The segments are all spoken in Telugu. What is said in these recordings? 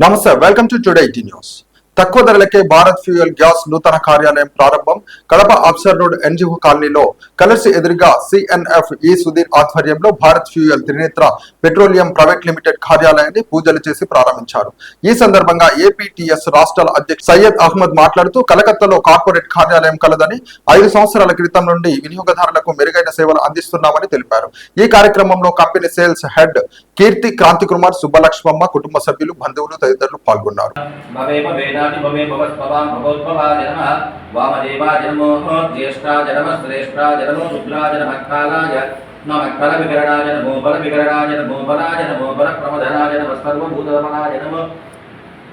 Namaste, welcome to Today IT News. తక్కువ ధరలకే భారత్ ఫ్యూయల్ గ్యాస్ నూతన కార్యాలయం ప్రారంభం. కడప అప్సర్ రోడ్ ఎన్జిఓ కాలనీలో కలర్స్ ఎదురుగా సిఎన్ఎఫ్ ఈ సుధీర్ ఆధ్వర్యంలో Bharat fuel Trinetra petroleum private limited కార్యాలయాన్ని పూజలు చేసి ప్రారంభించారు. ఈ సందర్భంగా ఏపీటీఎస్ రాష్ట్రాల అధ్యక్షుడు సయ్యద్ అహ్మద్ మాట్లాడుతూ కలకత్తాలో కార్పొరేట్ కార్యాలయం కలదని ఐదు సంవత్సరాల క్రితం నుండి వినియోగదారులకు మెరుగైన సేవలు అందిస్తున్నామని తెలిపారు. ఈ కార్యక్రమంలో company sales head Keerthi Kranthi Kumar Subbalakshmamma కుటుంబ సభ్యులు బంధువులు తదితరులు పాల్గొన్నారు. भवानि भवे भवस्पवान् भवोद्भवाय नमः। वामदेवाय नमो ज्येष्ठाय नमः। श्रेष्ठाय नमो शुक्लाय नमः। कालाय नमः। कलविकरणाय नमो बलविकरणाय नमो बलाय नमो बलप्रमदनाय नमः। सर्वभूतरमणाय नमो।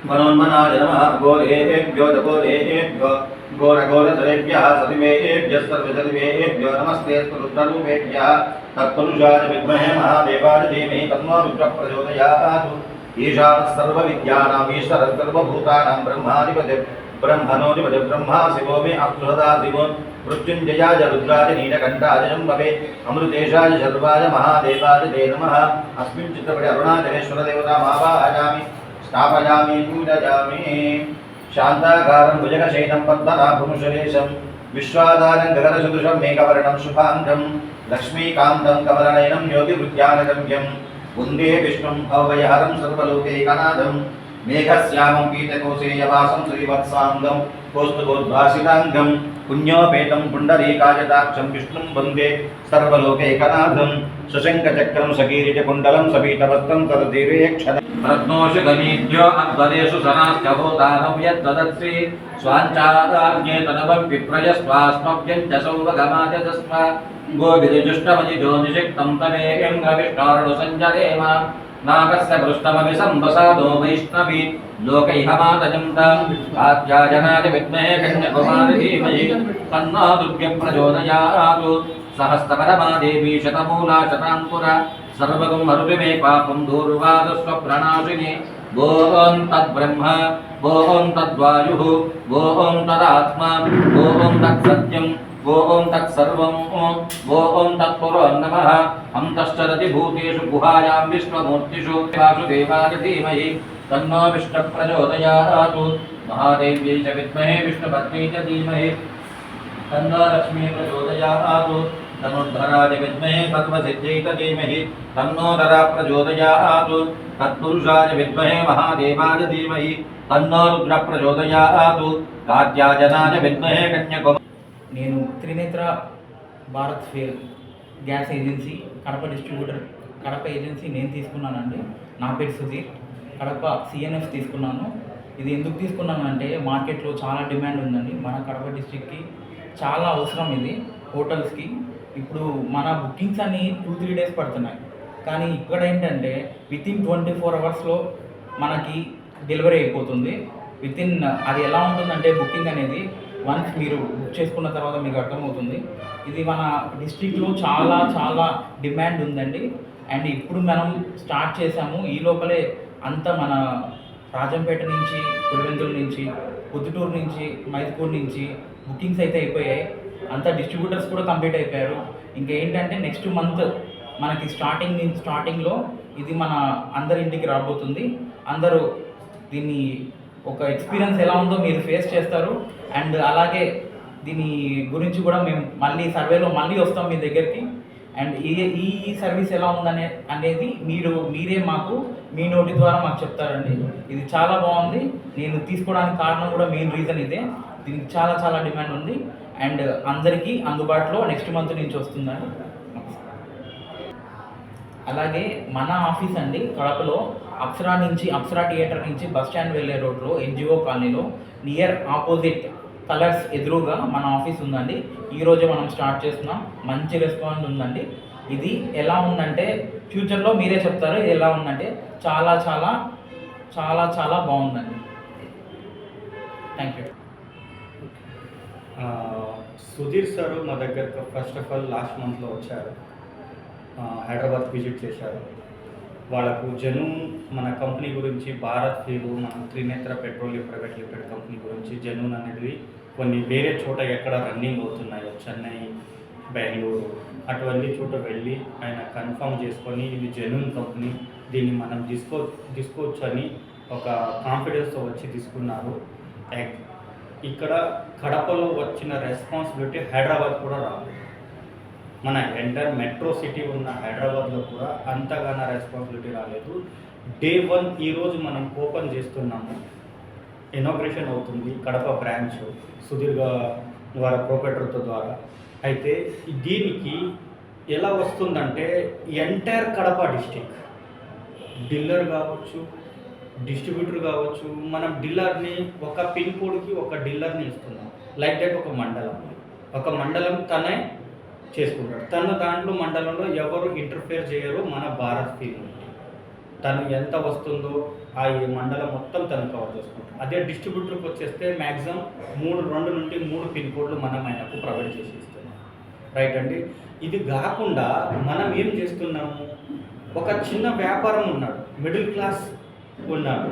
मनोन्मनाय नमः। घोरेभ्यो दघोरेभ्यो घोरघोरतरेभ्यः सतिमेभ्यः सर्वसतिमेभ्यो। नमस्ते स्वरुद्ररूपेभ्यः तत्पुरुषाय विद्महे महादेवाय धीमहि। तन्नो रुद्रप्रचोदयात् ఈశాన సర్వ విద్యానాం ఈశ్వర సర్వభూతానాం బ్రహ్మాధిపతి బ్రహ్మణోధిపతి బ్రహ్మా శివో మే అప్సుహదా శివో మృత్యుంజయాజ రుద్రాజ నీలకంఠాయ జంబవే అమృతేశాయ శర్వాజ మహాదేవాజ దే నమ అస్మిన్ చిత్రపటి అరుణాచలేశ్వర దేవతామావాహయామి స్థాపయామి పూజయామి శాంతాకారం భుజగశైనం పద్మనాభముశలేశం విశ్వాధారం గగనసదృశం మేఘవర్ణం శుభాంగం లక్ష్మీకాంతం కమలనయనం యోగివృద్యానగమ్యం वंदे विष्णुम् अवयहरम् सर्वलोकैकनाथम् मेघश्यामम् पीतकोशेयवासम् श्रीवत्साङ्गम् कौस्तुभोद्भासिताङ्गम् పుణ్యోపేతం పుండరీకాయదాక్షం విష్ణుం వందే సర్వలోకైకనాథం సుశంఖచక్రం సకీరిటకుండలం సపీతవస్త్రం తదధీరేక్షణ రత్నోషగమీభ్యో అద్వదేషు సనాశ్చభూతానం యద్దదత్సి స్వాంచాదాజ్ఞే తనవం విప్రయ స్వాస్మభ్యం చ సౌవగమాజస్వ గోవిదుష్టమజి జ్యోతిషిక్తం తమేయం రవిష్టారుడు సంజరేమ नागस्य पृष्ठमभिसम्बसादो वैष्णवी आख्याजनादि विद्महे कन्यकुमारि धीमहि सहस्तपरमा शतमूला शताङ्कुर सर्वगं मरुभिमे पापं दूर्वादस्वप्रणाशिनि वो ॐ तद्ब्रह्म ॐ तद्वायुः ॐ तदात्मा ॐ तत्सत्यम्। ओं तत्सर्व ओं तत्पुरं नमः। हम भूतेषु गुहायां विश्वमूर्तिषु वासुदेवाय धीमहि। तन्नो विष्णुप्रचोदयात्। महादेव्यै च विद्महे विष्णुपत्नी च धीमहि। तन्नो लक्ष्मी प्रचोदयात्। तनुद्धराज विद्महे पद्मसिद्ध्यै च धीमहि। तन्नो धरा प्रचोदयात्। तत्पुरुषाय विद्महे महादेवाय धीमहि। तन्नो कात्याजनाय विद्महे నేను Trinetra Bharat fair gas agency Kadapa distributor Kadapa agency నేను తీసుకున్నానండి. నా పేరు సుధీర్. కడప సిఎన్ఎఫ్ తీసుకున్నాను. ఇది ఎందుకు తీసుకున్నాను అంటే మార్కెట్లో చాలా డిమాండ్ ఉందండి. మన కడప డిస్ట్రిక్ట్కి చాలా అవసరం ఇది హోటల్స్కి. ఇప్పుడు మన బుకింగ్స్ అన్ని టూ త్రీ డేస్ పడుతున్నాయి. కానీ ఇక్కడ ఏంటంటే విత్ ఇన్ ట్వంటీ ఫోర్ అవర్స్లో మనకి డెలివరీ అయిపోతుంది. విత్ ఇన్ అది ఎలా ఉంటుందంటే బుకింగ్ అనేది వన్స్ మీరు బుక్ చేసుకున్న తర్వాత మీకు అర్థమవుతుంది. ఇది మన డిస్ట్రిక్ట్లో చాలా చాలా డిమాండ్ ఉందండి. అండ్ ఇప్పుడు మనం స్టార్ట్ చేసాము ఈ లోపలే అంతా మన రాజంపేట నుంచి పులివెందుల నుంచి పొద్దుటూరు నుంచి మైదుకూరు నుంచి బుకింగ్స్ అయితే అయిపోయాయి. అంతా డిస్ట్రిబ్యూటర్స్ కూడా కంప్లీట్ అయిపోయారు. ఇంకేంటంటే నెక్స్ట్ మంత్ మనకి స్టార్టింగ్ స్టార్టింగ్లో ఇది మన అందరి ఇంటికి రాబోతుంది. అందరూ దీన్ని ఒక ఎక్స్పీరియన్స్ ఎలా ఉందో మీరు ఫేస్ చేస్తారు. అండ్ అలాగే దీని గురించి కూడా మేము మళ్ళీ సర్వేలో మళ్ళీ వస్తాం మీ దగ్గరికి. అండ్ ఈ ఈ సర్వీస్ ఎలా ఉందనే అనేది మీరు మీరే మాకు మీ నోటి ద్వారా మాకు చెప్తారండి. ఇది చాలా బాగుంది. నేను తీసుకోవడానికి కారణం కూడా మెయిన్ రీజన్ ఇదే. దీనికి చాలా చాలా డిమాండ్ ఉంది. అండ్ అందరికీ అందుబాటులో నెక్స్ట్ మంత్ నుంచి వస్తుందండి. అలాగే మన ఆఫీస్ అండి కడపలో అప్సరా నుంచి అప్సరా థియేటర్ నుంచి బస్ స్టాండ్ వెళ్ళే రోడ్లో ఎన్జిఓ కాలనీలో నియర్ ఆపోజిట్ కలర్స్ ఎదురుగా మన ఆఫీస్ ఉందండి. ఈరోజే మనం స్టార్ట్ చేస్తున్నాం. మంచి రెస్పాన్స్ ఉందండి. ఇది ఎలా ఉందంటే ఫ్యూచర్లో మీరే చెప్తారు ఇది ఎలా ఉందంటే చాలా చాలా చాలా చాలా బాగుందండి. థ్యాంక్ యూ సుధీర్ సార్ మా దగ్గరకు ఫస్ట్ ఆఫ్ ఆల్ లాస్ట్ మంత్లో వచ్చారు. హైదరాబాద్ విజిట్ చేశారు. వాళ్ళకు జను మన కంపెనీ గురించి భారత్ ఫీలు మన Trinetra petroleum private limited company గురించి జనూన్ అనేది కొన్ని వేరే చోట ఎక్కడ రన్నింగ్ అవుతున్నాయో చెన్నై బెంగళూరు అటువంటి చోట వెళ్ళి ఆయన కన్ఫర్మ్ చేసుకొని ఇది జెన్యున్ కంపెనీ దీన్ని మనం తీసుకో తీసుకోవచ్చు అని ఒక కాన్ఫిడెన్స్తో వచ్చి తీసుకున్నారు. ఇక్కడ కడపలో వచ్చిన రెస్పాన్సిబిలిటీ హైదరాబాద్ కూడా రాదు. మన ఎంటర్ మెట్రో సిటీ ఉన్న హైదరాబాద్లో కూడా అంతగానో రెస్పాన్సిబిలిటీ రాలేదు. డే వన్ ఈరోజు మనం ఓపెన్ చేస్తున్నాము. ఇనాగ్రేషన్ అవుతుంది కడప బ్రాంచ్ సుదీర్ఘ ద్వారా ప్రోపరేటర్తో ద్వారా. అయితే దీనికి ఎలా వస్తుందంటే ఎంటైర్ కడప డిస్టిక్ డీలర్ కావచ్చు డిస్ట్రిబ్యూటర్ కావచ్చు మనం డీలర్ని ఒక పిన్ కోడ్కి ఒక డీలర్ని ఇస్తున్నాం. లైక్ దట్ ఒక మండలం. ఒక మండలం తనే చేసుకుంటాడు. తను దాంట్లో మండలంలో ఎవరు ఇంటర్ఫేర్ చేయరు మన భారత్ ఫీల్ తను ఎంత వస్తుందో ఆ ఈ మండలం మొత్తం తను కవర్ చేసుకుంటాం అదే డిస్ట్రిబ్యూటర్కి వచ్చేస్తే మ్యాక్సిమం మూడు రెండు నుండి మూడు పిన్ కోడ్లు మనం ఆయనకు ప్రొవైడ్ చేసి ఇస్తున్నాం. రైట్ అండి? ఇది కాకుండా మనం ఏం చేస్తున్నాము? ఒక చిన్న వ్యాపారం ఉన్నాడు మిడిల్ క్లాస్ ఉన్నాడు.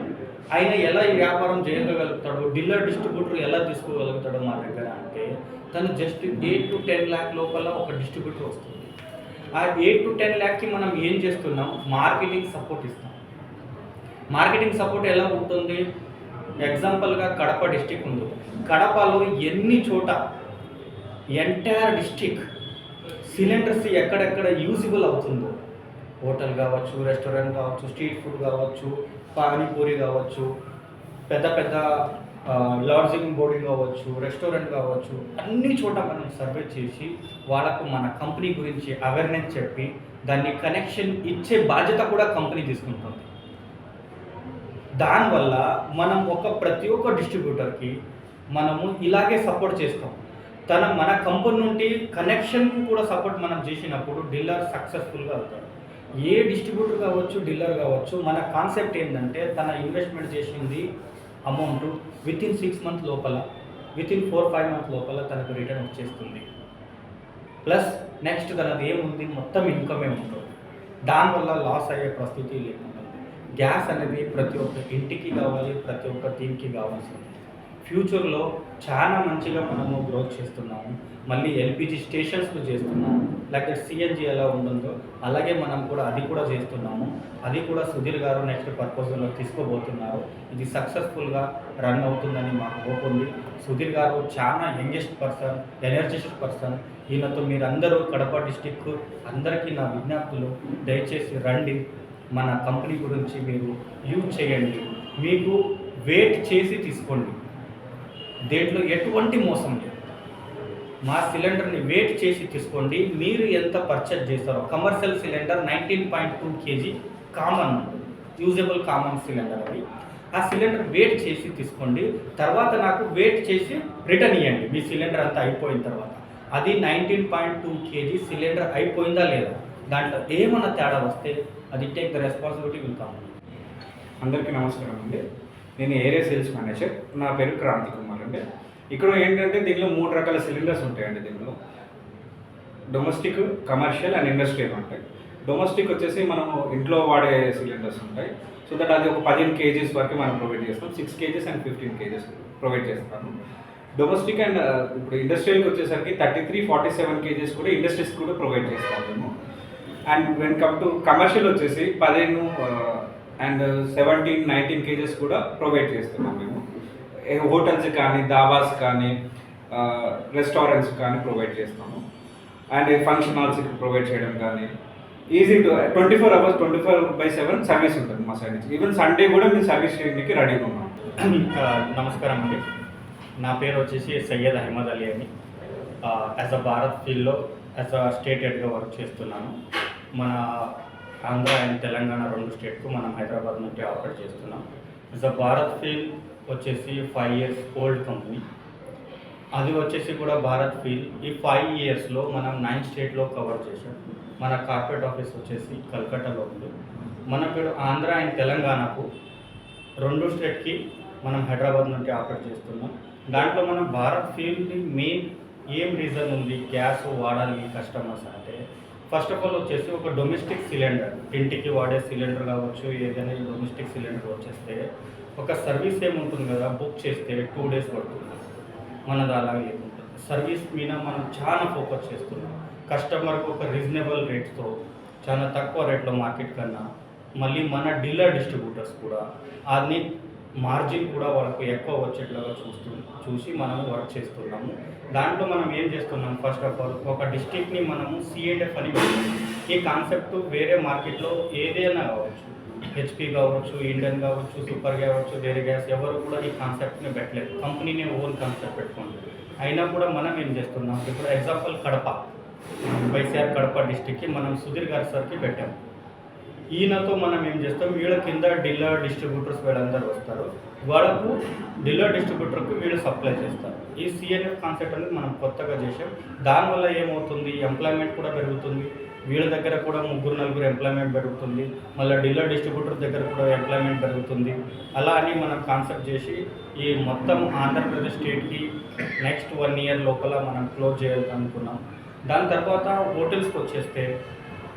ఆయన ఎలా ఈ వ్యాపారం చేయగలుగుతాడు? డీలర్ డిస్ట్రిబ్యూటర్ ఎలా తీసుకోగలుగుతాడు మా దగ్గర అంటే తను just eight to ten lakh లోపల ఒక డిస్ట్రిబ్యూటర్ వస్తుంది. ఆ ఎయిట్ టు టెన్ ల్యాక్కి మనం ఏం చేస్తున్నాం? మార్కెటింగ్ సపోర్ట్ ఇస్తాం. మార్కెటింగ్ సపోర్ట్ ఎలా ఉంటుంది? ఎగ్జాంపుల్గా కడప డిస్టిక్ ఉంది. కడపలో ఎన్ని చోట ఎంటైర్ డిస్టిక్ సిలిండర్స్ ఎక్కడెక్కడ యూజిబుల్ అవుతుందో. హోటల్ కావచ్చు రెస్టారెంట్ కావచ్చు స్ట్రీట్ ఫుడ్ కావచ్చు పానీపూరి కావచ్చు పెద్ద పెద్ద లాడ్జింగ్ బోర్డింగ్ కావచ్చు రెస్టారెంట్ కావచ్చు అన్ని చోట మనం సర్వే చేసి వాళ్ళకు మన కంపెనీ గురించి అవేర్నెస్ చెప్పి దాన్ని కనెక్షన్ ఇచ్చే బాధ్యత కూడా కంపెనీ తీసుకుంటుంది. దానివల్ల మనం ఒక ప్రతి ఒక్క డిస్ట్రిబ్యూటర్కి మనము ఇలాగే సపోర్ట్ చేస్తాం. తన మన కంపెనీ నుండి కనెక్షన్కి కూడా సపోర్ట్ మనం చేసినప్పుడు డీలర్ సక్సెస్ఫుల్గా అవుతాడు. ఏ డిస్ట్రిబ్యూటర్ కావచ్చు డీలర్ కావచ్చు మన కాన్సెప్ట్ ఏంటంటే తన ఇన్వెస్ట్మెంట్ చేసింది amount with in six month లోపల with in four five month లోపల తనకు రిటర్న్ వచ్చేస్తుంది. ప్లస్ నెక్స్ట్ తనది ఏముంది? మొత్తం ఇన్కమే ఉంటుంది. దానివల్ల లాస్ అయ్యే పరిస్థితి లేదు. గ్యాస్ అనేది ప్రతి ఒక్క ఇంటికి కావాలి ప్రతి ఒక్క టీమ్కి కావాల్సింది ఫ్యూచర్లో చాలా మంచిగా మనము గ్రోత్ చేస్తున్నాము. మళ్ళీ ఎల్పిజి స్టేషన్స్కు చేస్తున్నాము. లేకపోతే సిఎన్జి ఎలా ఉంటుందో అలాగే మనం కూడా అది కూడా చేస్తున్నాము. అది కూడా సుధీర్ గారు నెక్స్ట్ పర్పస్లో తీసుకోబోతున్నారు ఇది సక్సెస్ఫుల్గా రన్ అవుతుందని మాకు హోప్ ఉంది. సుధీర్ గారు చాలా యంగెస్ట్ పర్సన్ ఎనర్జెటిక్ పర్సన్. ఈయనతో మీరందరూ కడప డిస్టిక్ అందరికీ నా విజ్ఞప్తులు. దయచేసి రండి. మన కంపెనీ గురించి మీరు యూజ్ చేయండి. మీకు వెయిట్ చేసి తీసుకోండి. దేంట్లో ఎటువంటి మోసం లేదు. మా సిలిండర్ని వెయిట్ చేసి తీసుకోండి. మీరు ఎంత పర్చేజ్ చేస్తారో. Commercial cylinder nineteen point two kg common usable common cylinder అది. ఆ సిలిండర్ వెయిట్ చేసి తీసుకోండి. తర్వాత నాకు వెయిట్ చేసి రిటర్న్ ఇవ్వండి మీ సిలిండర్ అంతా అయిపోయిన తర్వాత. అది nineteen point two kg cylinder అయిపోయిందా లేదా? దాంట్లో ఏమన్నా తేడా వస్తే అది take the responsibility will come అందరికీ నమస్కారం అండి. నేను ఏరియా సేల్స్ మేనేజర్. నా పేరు క్రాంతి కుమార్ అండి. ఇక్కడ ఏంటంటే దీనిలో మూడు రకాల సిలిండర్స్ ఉంటాయండి దీనిలో. డొమెస్టిక్ కమర్షియల్ అండ్ ఇండస్ట్రియల్ ఉంటాయి. డొమెస్టిక్ వచ్చేసి మనం ఇంట్లో వాడే సిలిండర్స్ ఉంటాయి. సో దట్ అది ఒక పదిహేను కేజీస్ వరకు మనం ప్రొవైడ్ చేస్తాం. Six kgs and fifteen kgs provide చేస్తాము. డొమెస్టిక్ అండ్ uh, ఇప్పుడు ఇండస్ట్రియల్కి వచ్చేసరికి thirty three forty seven kgs కూడా ఇండస్ట్రీస్ కూడా ప్రొవైడ్ చేస్తాము మేము. And when come to commercial వచ్చేసి పదిహేను అండ్ సెవెంటీన్ నైన్టీన్ కేజెస్ కూడా ప్రొవైడ్ చేస్తున్నాం మేము. హోటల్స్ కానీ దాబాస్ కానీ రెస్టారెంట్స్ కానీ ప్రొవైడ్ చేస్తాము అండ్ ఫంక్షన్ హాల్స్ ప్రొవైడ్ చేయడం కానీ. Easy to twenty four hours twenty four by seven service ఉంటుంది మా సైడ్ నుంచి. ఈవెన్ సండే కూడా మేము సర్వీస్ చేయడానికి రెడీగా ఉన్నాం. నమస్కారం అండి. నా పేరు వచ్చేసి సయ్యద్ అహ్మద్ అలీ అని. యాజ్ అ భారత్ ఫీల్డ్లో యాజ్ అ స్టేట్ హెడ్గా వర్క్ చేస్తున్నాను. మన ఆంధ్ర అండ్ తెలంగాణ రెండు స్టేట్కు మనం హైదరాబాద్ నుండి ఆపరేట్ చేస్తున్నాం. ద భారత్ ఫీల్ వచ్చేసి ఫైవ్ ఇయర్స్ ఓల్డ్ కంపెనీ అది వచ్చేసి కూడా భారత్ ఫీల్ ఈ ఫైవ్ ఇయర్స్లో మనం నైన్ స్టేట్లో కవర్ చేసాం. మన కార్పొరేట్ ఆఫీస్ వచ్చేసి కల్కట్టాలో ఉంది. మన పేరు ఆంధ్ర అండ్ తెలంగాణకు రెండు స్టేట్కి మనం హైదరాబాద్ నుండి ఆపరేట్ చేస్తున్నాం. దాంట్లో మనం భారత్ ఫీల్డ్ని మెయిన్ ఏం రీజన్ ఉంది? గ్యాస్ వాడాలి కస్టమర్స్ అంటే ఫస్ట్ ఆఫ్ ఆల్ వచ్చేసి ఒక డొమెస్టిక్ సిలిండర్ ఇంటికి వాడే సిలిండర్ కావచ్చు ఏదైనా డొమెస్టిక్ సిలిండర్ వచ్చేస్తే ఒక సర్వీస్ ఏముంటుంది కదా బుక్ చేస్తే టూ డేస్ పడుతుంది. మనది అలాగే ఉంటుంది సర్వీస్ మీద మనం చాలా ఫోకస్ చేస్తున్నాం. కస్టమర్కి ఒక రీజనబుల్ రేట్స్తో చాలా తక్కువ రేట్లో మార్కెట్ కన్నా మళ్ళీ మన డీలర్ డిస్ట్రిబ్యూటర్స్ కూడా అన్ని మార్జిన్ కూడా వాళ్ళకు ఎక్కువ వచ్చేట్లాగా చూస్తూ చూసి మనము వర్క్ చేస్తున్నాము. దాంట్లో మనం ఏం చేస్తున్నాం? ఫస్ట్ ఆఫ్ ఆల్ ఒక డిస్టిక్ని మనము సిఎండ్ఎఫ్ అని ఈ కాన్సెప్ట్ వేరే మార్కెట్లో ఏదైనా కావచ్చు. హెచ్పి కావచ్చు ఇండియన్ కావచ్చు సూపర్ కావచ్చు వేరే గ్యాస్ ఎవరు కూడా ఈ కాన్సెప్ట్ని పెట్టలేదు. కంపెనీనే ఓన్ కాన్సెప్ట్ పెట్టుకోండి అయినా కూడా మనం ఏం చేస్తున్నాం? ఇప్పుడు ఎగ్జాంపుల్ కడప. వైసీఆర్ కడప డిస్టిక్కి మనం సుధీర్ గారి సార్కి పెట్టాము ఈయనతో మనం ఏం చేస్తాం? వీళ్ళ కింద డీలర్ డిస్ట్రిబ్యూటర్స్ వీళ్ళందరూ వస్తారు. వాళ్ళకు డీలర్ డిస్ట్రిబ్యూటర్కి వీళ్ళు సప్లై చేస్తారు. ఈ సిఎన్ఎఫ్ కాన్సెప్ట్ అనేది మనం కొత్తగా చేసాం దానివల్ల ఏమవుతుంది? ఎంప్లాయ్మెంట్ కూడా పెరుగుతుంది. వీళ్ళ దగ్గర కూడా ముగ్గురు నలుగురు ఎంప్లాయ్మెంట్ పెరుగుతుంది. మళ్ళీ డీలర్ డిస్ట్రిబ్యూటర్ దగ్గర కూడా ఎంప్లాయ్మెంట్ పెరుగుతుంది. అలా అని మనం కాన్సెప్ట్ చేసి ఈ మొత్తం ఆంధ్రప్రదేశ్ స్టేట్కి నెక్స్ట్ వన్ ఇయర్ లోపల మనం క్లోజ్ చేయాలనుకున్నాం. దాని తర్వాత హోటల్స్కి వచ్చేస్తే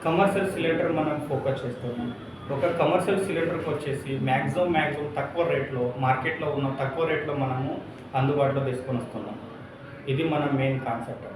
కమర్షియల్ సిలిండర్ మనం ఫోకస్ చేస్తున్నాం. ఒక కమర్షియల్ సిలిండర్కి వచ్చేసి మ్యాక్సిమం మ్యాక్సిమం తక్కువ రేట్లో మార్కెట్లో ఉన్న తక్కువ రేట్లో మనము అందుబాటులో తీసుకొని వస్తున్నాం. ఇది మన మెయిన్ కాన్సెప్ట్